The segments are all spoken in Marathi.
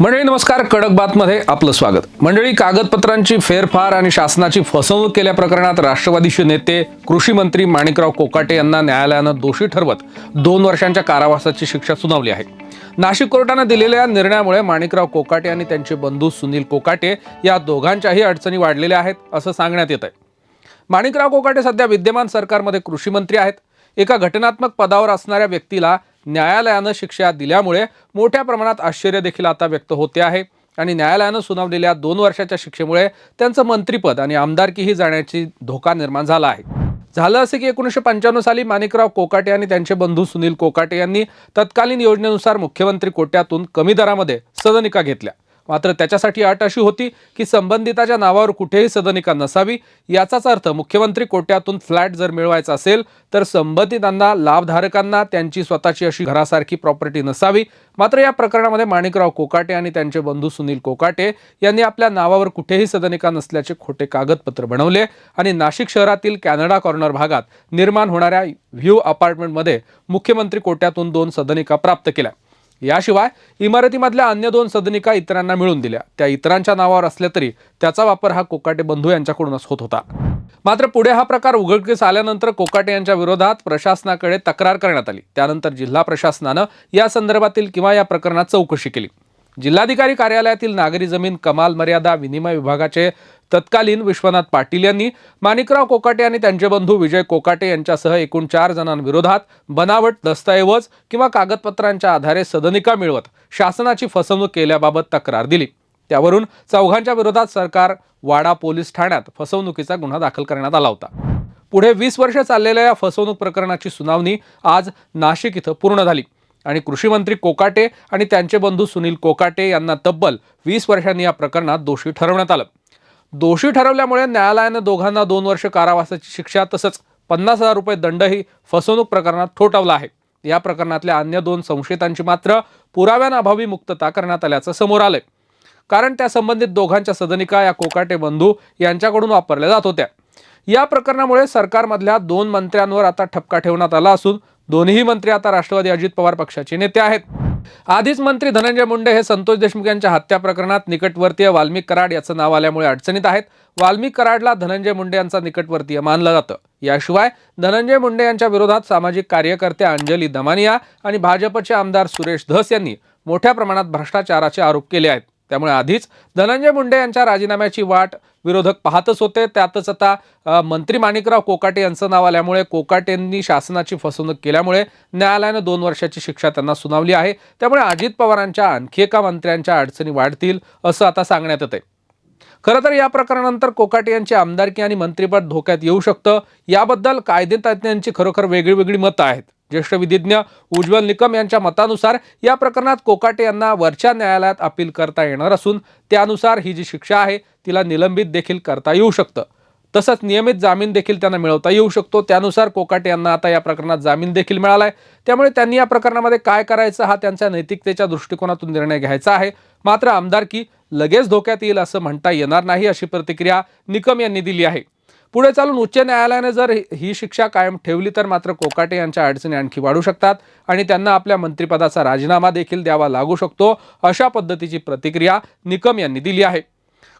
मंडळी नमस्कार. कडक बातमध्ये आपलं स्वागत. मंडळी कागदपत्रांची फेरफार आणि शासनाची फसवणूक केल्या प्रकरणात राष्ट्रवादीचे नेते कृषी मंत्री माणिकराव कोकाटे यांना न्यायालयानं दोषी ठरवत दोन वर्षांच्या कारावासाची शिक्षा सुनावली आहे. नाशिक कोर्टानं दिलेल्या निर्णयामुळे माणिकराव कोकाटे आणि त्यांचे बंधू सुनील कोकाटे या दोघांच्याही अडचणी वाढलेल्या आहेत असं सांगण्यात येत आहे माणिकराव कोकाटे सध्या विद्यमान सरकारमध्ये कृषी मंत्री आहेत. एका घटनात्मक पदावर असणाऱ्या व्यक्तीला न्यायालयानं शिक्षा दिल्यामुळे मोठ्या प्रमाणात आश्चर्य देखील आता व्यक्त होते आहे. आणि न्यायालयानं सुनावलेल्या दोन वर्षाच्या शिक्षेमुळे त्यांचं मंत्रिपद आणि आमदारकीही जाण्याची धोका निर्माण झाला आहे. झालं असे की एकोणीसशे पंच्याण्णव साली माणिकराव कोकाटे आणि त्यांचे बंधू सुनील कोकाटे यांनी तत्कालीन योजनेनुसार मुख्यमंत्री कोट्यातून कमी दरामध्ये सदनिका घेतल्या. मात्र त्याच्यासाठी अट अशी होती की संबंधिताच्या नावावर कुठेही सदनिका नसावी याचाच अर्थ मुख्यमंत्री कोट्यातून फ्लॅट जर मिळवायचा असेल तर संबंधितांना लाभधारकांना त्यांची स्वतःची अशी घरासारखी प्रॉपर्टी नसावी. मात्र या प्रकरणामध्ये माणिकराव कोकाटे आणि त्यांचे बंधू सुनील कोकाटे यांनी आपल्या नावावर कुठेही सदनिका नसल्याचे खोटे कागदपत्र बनवले आणि नाशिक शहरातील कॅनडा कॉर्नर भागात निर्माण होणाऱ्या व्ह्यू अपार्टमेंटमध्ये मुख्यमंत्री कोट्यातून दोन सदनिका प्राप्त केल्या. याशिवाय इमारतीमधल्या अन्य दोन सदनिका इतरांना मिळून दिल्या. त्या इतरांच्या नावावर असल्या तरी त्याचा वापर हा कोकाटे बंधू यांच्याकडूनच होत होता. मात्र पुढे हा प्रकार उघडकीस आल्यानंतर कोकाटे यांच्या विरोधात प्रशासनाकडे तक्रार करण्यात आली. त्यानंतर जिल्हा प्रशासनानं या संदर्भातील किंवा या प्रकरणात चौकशी केली. जिल्हाधिकारी कार्यालयातील नागरी जमीन कमाल मर्यादा विनिमय विभागाचे तत्कालीन विश्वनाथ पाटील यांनी माणिकराव कोकाटे आणि त्यांचे बंधू विजय कोकाटे यांच्यासह एकूण चार जणांविरोधात बनावट दस्तऐवज किंवा कागदपत्रांच्या आधारे सदनिका मिळवत शासनाची फसवणूक केल्याबाबत तक्रार दिली. त्यावरून चौघांच्या विरोधात सरकार वाडा पोलीस ठाण्यात फसवणुकीचा गुन्हा दाखल करण्यात आला होता. पुढे वीस वर्ष चाललेल्या या फसवणूक प्रकरणाची सुनावणी आज नाशिक इथं पूर्ण झाली. आणि कृषीमंत्री कोकाटे आणि त्यांचे बंधू सुनील कोकाटे यांना तब्बल वीस वर्षांनी या प्रकरणात दोषी ठरवण्यात आलं. दोषी ठरवल्यामुळे न्यायालयानं दोघांना दोन वर्ष कारावासाची शिक्षा तसंच पन्नास हजार रुपये दंडही फसवणूक प्रकरणात ठोठावला आहे. या प्रकरणातल्या अन्य दोन संशयितांची मात्र पुराव्यांअभावी मुक्तता करण्यात आल्याचं समोर आलंय. कारण त्या संबंधित दोघांच्या सदनिका या कोकाटे बंधू यांच्याकडून वापरल्या जात होत्या. या प्रकरणामुळे सरकारमधल्या दोन मंत्र्यांवर आता ठपका ठेवण्यात आला असून दोन्ही मंत्री आता राष्ट्रवादी अजित पवार पक्षाचे नेते आहेत. आधीच मंत्री धनंजय मुंडे हे संतोष देशमुख यांच्या हत्या प्रकरणात निकटवर्तीय वाल्मिक कराड याचं नाव आल्यामुळे अडचणीत आहेत. वाल्मिक कराडला धनंजय मुंडे यांचा निकटवर्तीय मानलं जातं. याशिवाय धनंजय मुंडे यांच्या विरोधात सामाजिक कार्यकर्त्या अंजली दमानिया आणि भाजपचे आमदार सुरेश धस यांनी मोठ्या प्रमाणात भ्रष्टाचाराचे आरोप केले आहेत. त्यामुळे आधीच धनंजय मुंडे यांच्या राजीनाम्याची वाट विरोधक पाहतच होते. त्यातच आता मंत्री माणिकराव कोकाटे यांचं नाव आल्यामुळे कोकाटेंनी शासनाची फसवणूक केल्यामुळे न्यायालयानं दोन वर्षाची शिक्षा त्यांना सुनावली आहे. त्यामुळे अजित पवारांच्या आणखी एका मंत्र्यांच्या अडचणी वाढतील असं आता सांगण्यात येते खरं तर या प्रकरणानंतर कोकाटे यांची आमदारकी आणि मंत्रिपद धोक्यात येऊ शकतं. याबद्दल कायदे तज्ज्ञांची खरोखर वेगळी वेगळी मतं आहेत. ज्येष्ठ विधिज्ञ उज्ज्वल निकम यांच्या मतानुसार या प्रकरणात कोकाटे यांना वरच्या न्यायालयात अपील करता येणार असून त्यानुसार ही जी शिक्षा आहे तिला निलंबित देखील करता येऊ शकतं. तसंच नियमित जामीन देखील त्यांना मिळवता येऊ शकतो. त्यानुसार कोकाटे यांना आता या प्रकरणात जामीन देखील आहे त्यामुळे त्यांनी या प्रकरणामध्ये काय करायचं हा त्यांच्या नैतिकतेच्या दृष्टिकोनातून निर्णय घ्यायचा आहे. मात्र आमदारकी लगेच धोक्यात येईल असं म्हणता येणार नाही अशी प्रतिक्रिया निकम यांनी दिली आहे. पुढे चालून उच्च न्यायालयाने जर ही- शिक्षा कायम ठेवली तर मात्र कोकाटे यांच्या अडचणी आणखी वाढू शकतात आणि त्यांना आपल्या मंत्रिपदाचा राजीनामा देखील द्यावा लागू शकतो अशा पद्धतीची प्रतिक्रिया निकम यांनी दिली आहे.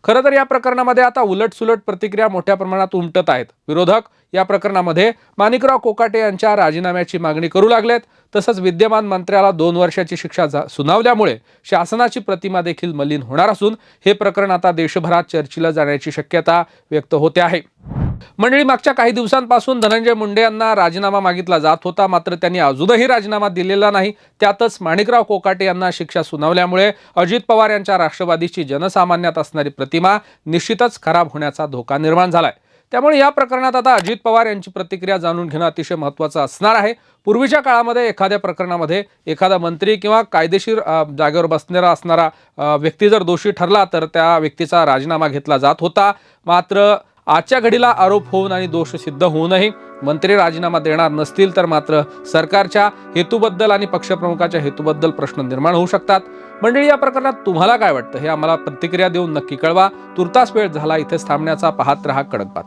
खरं तर या प्रकरणामध्ये आता उलटसुलट प्रतिक्रिया मोठ्या प्रमाणात उमटत आहेत. विरोधक या प्रकरणामध्ये माणिकराव कोकाटे यांच्या राजीनाम्याची मागणी करू लागलेत. तसंच विद्यमान मंत्र्याला दोन वर्षाची शिक्षा जा- सुनावल्यामुळे शासनाची प्रतिमा देखील मलिन होणार असून हे प्रकरण आता देशभरात चर्चेला जाण्याची शक्यता व्यक्त होते आहे. मंडळी मागच्या काही दिवसांपासून धनंजय मुंडे यांना राजीनामा मागितला जात होता. मात्र त्यांनी अजूनही राजीनामा दिलेला नाही. त्यातच माणिकराव कोकाटे यांना शिक्षा सुनावल्यामुळे अजित पवार यांच्या राष्ट्रवादीची जनसामान्यात असणारी प्रतिमा निश्चितच खराब होण्याचा धोका निर्माण झालाय. त्यामुळे या प्रकरणात आता अजित पवार यांची प्रतिक्रिया जाणून घेणं अतिशय महत्त्वाचं असणार आहे. पूर्वीच्या काळामध्ये एखाद्या प्रकरणामध्ये एखादा मंत्री किंवा कायदेशीर जागेवर बसणारा असणारा व्यक्ती जर दोषी ठरला तर त्या व्यक्तीचा राजीनामा घेतला जात होता. मात्र आजच्या घडीला आरोप होऊन आणि दोष सिद्ध होऊनही मंत्री राजीनामा देणार नसतील तर मात्र सरकारच्या हेतूबद्दल आणि पक्षप्रमुखाच्या हेतूबद्दल प्रश्न निर्माण होऊ शकतात. मंडळी या प्रकरणात तुम्हाला काय वाटतं? हे आम्हाला प्रतिक्रिया देऊन नक्की कळवा. तुर्तास वेळ झाला इथेच थांबण्याचा. पाहत रहा कडक बात